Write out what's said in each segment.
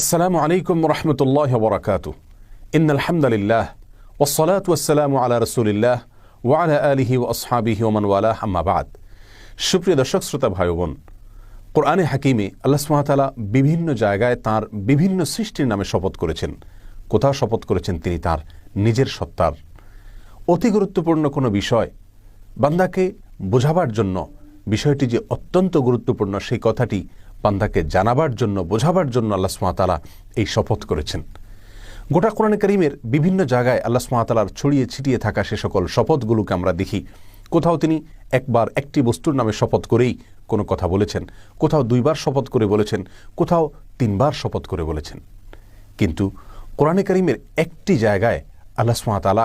আসসালামু আলাইকুম রহমতুল্লাহ বরাকাতু ইন আলহামদুলিল্লাহ ওসলাত ওয়াসালামু আলা রসুলিল্লাহ ওয়ালা আলিহি ও আসহাবিহি ওমান ওয়ালা সুপ্রিয় দর্শক, শ্রোতা ভাই বোন কোরআনে হাকিমে আল্লাহ সুহাতালা বিভিন্ন জায়গায় তার বিভিন্ন সৃষ্টির নামে শপথ করেছেন। কোথাও শপথ করেছেন তিনি? তার নিজের সত্তার। অতি গুরুত্বপূর্ণ কোনো বিষয় বান্দাকে বোঝাবার জন্য বিষয়টি যে অত্যন্ত গুরুত্বপূর্ণ, সেই কথাটি বান্দাকে জানাবার জন্য, বোঝাবার জন্য আল্লাহ সুমাতালা এই শপথ করেছেন। গোটা কোরআন করিমের বিভিন্ন জায়গায় আল্লাহ সুমাতালার ছড়িয়ে ছিটিয়ে থাকা সে সকল শপথগুলোকে আমরা দেখি। কোথাও তিনি একবার একটি বস্তুর নামে শপথ করেই কোনো কথা বলেছেন, কোথাও দুইবার শপথ করে বলেছেন, কোথাও তিনবার শপথ করে বলেছেন। কিন্তু কোরআনে করিমের একটি জায়গায় আল্লাহ সুমাতালা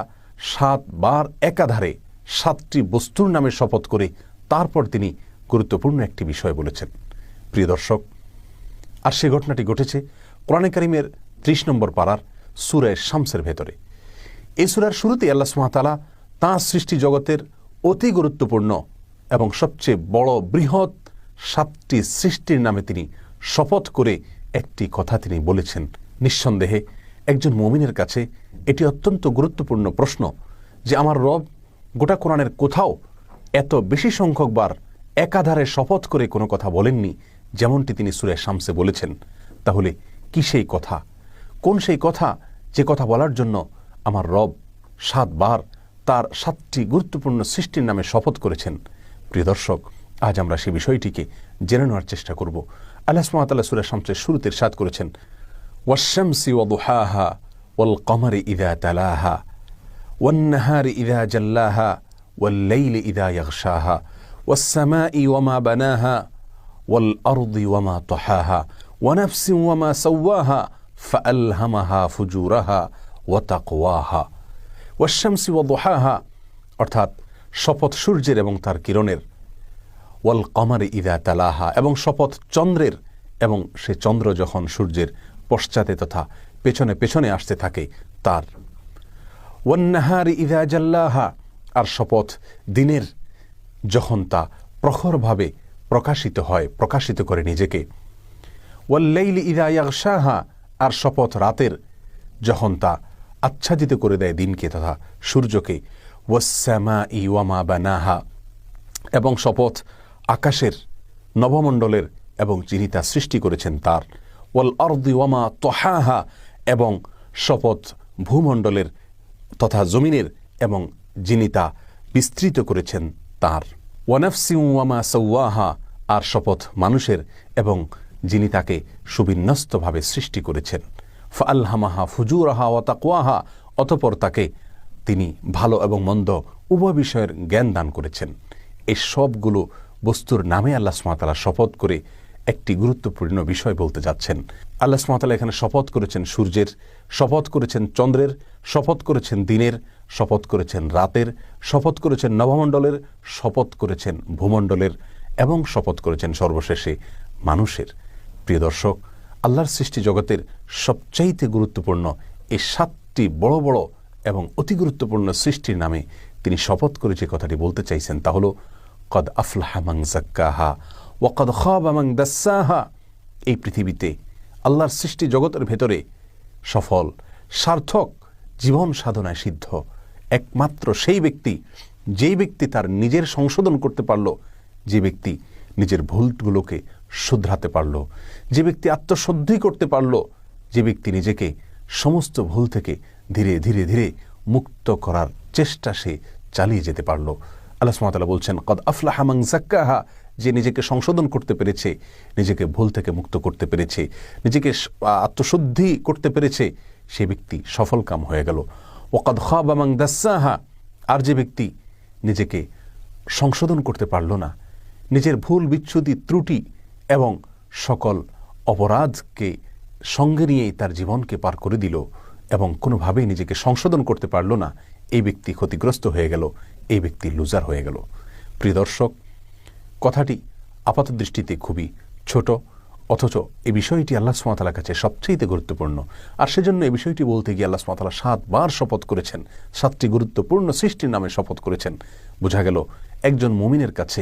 সাতবার একাধারে সাতটি বস্তুর নামে শপথ করে তারপর তিনি গুরুত্বপূর্ণ একটি বিষয় বলেছেন। প্রিয় দর্শক, আর সে ঘটনাটি ঘটেছে কোরআনে করিমের ত্রিশ নম্বর পাড়ার সুরের শামসের ভেতরে। এই সুরার শুরুতে আল্লাহ সুমাতালা তাঁর সৃষ্টি জগতের অতি গুরুত্বপূর্ণ এবং সবচেয়ে বড় বৃহৎ সাতটি সৃষ্টির নামে তিনি শপথ করে একটি কথা তিনি বলেছেন। নিঃসন্দেহে একজন মমিনের কাছে এটি অত্যন্ত গুরুত্বপূর্ণ প্রশ্ন যে আমার রব গোটা কোরআনের কোথাও এত বেশি সংখ্যকবার একাধারে শপথ করে কোনো কথা বলেননি যেমনটি তিনি সুরে শামসে বলেছেন তাহলে কি সেই কথা কোন সেই কথা যে কথা বলার জন্য আমার রব সাতবার তার সাতটি গুরুত্বপূর্ণ সৃষ্টির নামে শপথ করেছেন প্রিয় দর্শক আজ আমরা সেই বিষয়টিকে জেনে নেওয়ার চেষ্টা করব আল্লাহ সুমাতাল্লাহ সুরে শামসের শুরুতে সাদ করেছেন ওয়াশামসি ওয়াদুহাহা ওয়াল কমারি ইদা তালাহা والنهار إذا جلاها والليل إذا يغشاها والسماء وما بناها والأرض وما طحاها ونفس وما سواها فألهمها فجورها وتقواها والشمس وضحاها অর্থাৎ শপথ সূর্যের এবং তার কিরণের ওয়াল কমারে ইদা তালাহা এবং শপথ চন্দ্রের এবং সে চন্দ্র যখন সূর্যের পশ্চাতে তথা পেছনে পেছনে আসতে থাকে তার ওয়ান্নাহারি ইদা জাল্লাহা আর শপথ দিনের যখন তা প্রখরভাবে প্রকাশিত হয়, প্রকাশিত করে নিজেকে। ওয়াল্লাইলি ইদা ইয়াগশাহা, আর শপথ রাতের, যখন তা আচ্ছাদিত করে দেয় দিনকে তথা সূর্যকে। ওয়াসামা ই ওয়ামা বানাহা, এবং শপথ আকাশের নবমণ্ডলের এবং যিনি তা সৃষ্টি করেছেন তার। ওয়াল অর্দি ওয়ামা তহাহা, এবং শপথ ভূমণ্ডলের তথা জমিনের এবং যিনি তা বিস্তৃত করেছেন তার। ওয়ানাফসিউমা সৌয়াহা আর শপথ মানুষের এবং যিনি তাকে সুবিন্যস্তভাবে সৃষ্টি করেছেন। ফাল্হামাহা ফুজুরাহা ও তাকুয়াহা অতপর তাকে তিনি ভালো এবং মন্দ উভয় বিষয়ের জ্ঞান দান করেছেন। এই সবগুলো বস্তুর নামে আল্লাহ সুমাতালা শপথ করে একটি গুরুত্বপূর্ণ বিষয় বলতে যাচ্ছেন। আল্লাহ সুমাতালা এখানে শপথ করেছেন সূর্যের, শপথ করেছেন চন্দ্রের, শপথ করেছেন দিনের, শপথ করেছেন রাতের, শপথ করেছেন নবমণ্ডলের, শপথ করেছেন ভূমণ্ডলের এবং শপথ করেছেন সর্বশেষে মানুষের। প্রিয় দর্শক, আল্লাহর সৃষ্টি জগতের সবচাইতে গুরুত্বপূর্ণ এই সাতটি বড় বড় এবং অতি গুরুত্বপূর্ণ সৃষ্টির নামে তিনি শপথ করে যে কথাটি বলতে চাইছেন তা হল, কদ আফলাহা মাং জাক্কাহা ওয়াকদ খাব আমাং দাসাহা। এই পৃথিবীতে আল্লাহর সৃষ্টি জগতের ভেতরে সফল, সার্থক, জীবন সাধনায় সিদ্ধ। একমাত্র সেই ব্যক্তি, যেই ব্যক্তি তার নিজের সংশোধন করতে পারল, যে ব্যক্তি নিজের ভুলগুলোকে শুধরাতে পারল, যে ব্যক্তি আত্মশুদ্ধি করতে পারল, যে ব্যক্তি নিজেকে সমস্ত ভুল থেকে ধীরে ধীরে ধীরে মুক্ত করার চেষ্টা সে চালিয়ে যেতে পারল। আল্লাহ সুমাতালা বলছেন, কদ আফলা হামাং জাক্কাহা যে নিজেকে সংশোধন করতে পেরেছে, নিজেকে ভুল থেকে মুক্ত করতে পেরেছে, নিজেকে আত্মশুদ্ধি করতে পেরেছে, সে ব্যক্তি সফল কাম হয়ে গেল। ওকাদ আমাং দাসাহা, আর যে ব্যক্তি নিজেকে সংশোধন করতে পারল না, নিজের ভুল বিচ্ছুতি ত্রুটি এবং সকল অপরাধকে সঙ্গে নিয়েই তার জীবনকে পার করে দিল এবং কোনোভাবেই নিজেকে সংশোধন করতে পারল না, এই ব্যক্তি ক্ষতিগ্রস্ত হয়ে গেল, এই ব্যক্তি লুজার হয়ে গেল। প্রিয় দর্শক কথাটি আপাত দৃষ্টিতে খুবই ছোট, অথচ এই বিষয়টি আল্লাহ সুমাতালার কাছে সবচেয়ে গুরুত্বপূর্ণ। আর সেজন্য এই বিষয়টি বলতে গিয়ে আল্লাহ সুমাতালা সাতবার শপথ করেছেন, সাতটি গুরুত্বপূর্ণ সৃষ্টির নামে শপথ করেছেন। বোঝা গেল একজন মুমিনের কাছে,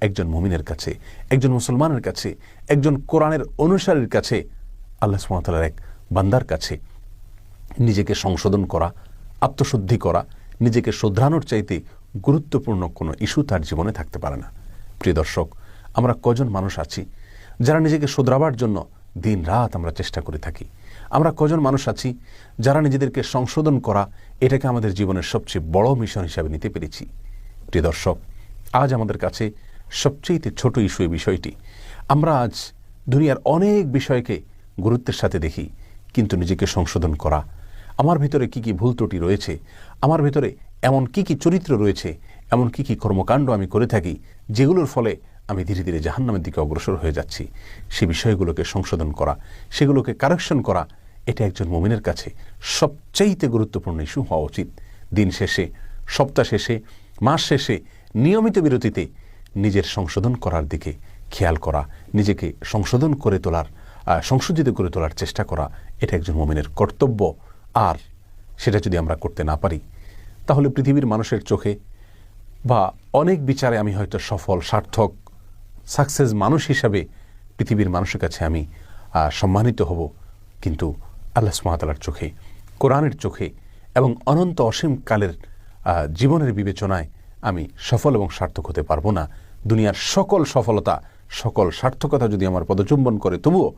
একজন মুমিনের কাছে, একজন মুসলমানের কাছে, একজন কোরআনের অনুসারীর কাছে, আল্লাহ সুমতালার এক বান্দার কাছে নিজেকে সংশোধন করা, আত্মশুদ্ধি করা, নিজেকে শোধরানোর চাইতে গুরুত্বপূর্ণ কোনো ইস্যু তার জীবনে থাকতে পারে না। প্রিয় দর্শক, আমরা কজন মানুষ আছি যারা নিজেকে শোধরাবার জন্য দিন রাত আমরা চেষ্টা করে থাকি? আমরা কজন মানুষ আছি যারা নিজেদেরকে সংশোধন করা এটাকে আমাদের জীবনের সবচেয়ে বড় মিশন হিসাবে নিতে পেরেছি? প্রিয় দর্শক, আজ আমাদের কাছে সবচেয়ে ছোট ইস্যু এই বিষয়টি। আমরা আজ দুনিয়ার অনেক বিষয়কে গুরুত্বের সাথে দেখি, কিন্তু নিজেকে সংশোধন করা। আমার ভিতরে কি কি ভুল ত্রুটি রয়েছে? আমার ভিতরে এমন কি কি চরিত্র রয়েছে? এমন কি কি কর্মকাণ্ড আমি করে থাকি, যেগুলোর ফলে আমি ধীরে ধীরে জাহান্নামের দিকে অগ্রসর হয়ে যাচ্ছি। সে বিষয়গুলোকে সংশোধন করা, সেগুলোকে কারেকশন করা, এটা একজন মুমিনের কাছে সবচাইতে গুরুত্বপূর্ণ ইস্যু হওয়া উচিত। দিন শেষে, সপ্তাহ শেষে, মাস শেষে নিয়মিত বিরতিতে নিজের সংশোধন করার দিকে খেয়াল করা, নিজেকে সংশোধন করে তোলার সংশোধিত করে তোলার চেষ্টা করা, এটা একজন মোমিনের কর্তব্য। আর সেটা যদি আমরা করতে না পারি, তাহলে পৃথিবীর মানুষের চোখে বা অনেক বিচারে আমি হয়তো সফল, সার্থক সাকসেস মানুষ হিসাবে পৃথিবীর মানুষের কাছে আমি সম্মানিত হব। কিন্তু আল্লাহ সুমাতালার চোখে, কোরআনের চোখে এবং অনন্ত অসীম কালের জীবনের বিবেচনায় আমি সফল এবং সার্থক হতে পারব না। দুনিয়ার সকল সফলতা, সকল সার্থকতা যদি আমার পদচুম্বন করে, তবুও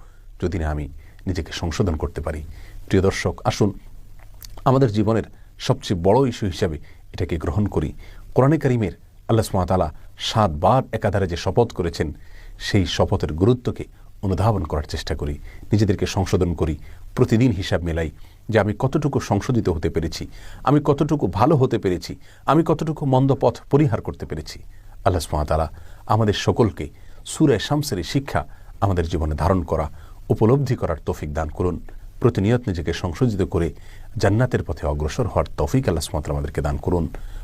যদি না আমি নিজেকে সংশোধন করতে পারি। প্রিয় দর্শক, আসুন আমাদের জীবনের সবচেয়ে বড় ইস্যু হিসাবে এটাকে গ্রহণ করি। কোরআনে করিমের আল্লাহ সুমাতালা সাতবার একাধারে যে শপথ করেছেন, সেই শপথের গুরুত্বকে অনুধাবন করার চেষ্টা করি, নিজেদেরকে সংশোধন করি, প্রতিদিন হিসাব মেলাই যে আমি কতটুকু সংশোধিত হতে পেরেছি, আমি কতটুকু ভালো হতে পেরেছি, আমি কতটুকু মন্দ পথ পরিহার করতে পেরেছি। আল্লাহ সুমাতালা আমাদের সকলকে সুরে শামসের শিক্ষা আমাদের জীবনে ধারণ করা, উপলব্ধি করার তৌফিক দান করুন। প্রতিনিয়ত নিজেকে সংশোধিত করে জান্নাতের পথে অগ্রসর হওয়ার তৌফিক আল্লাহ সুমাতালা আমাদেরকে দান করুন।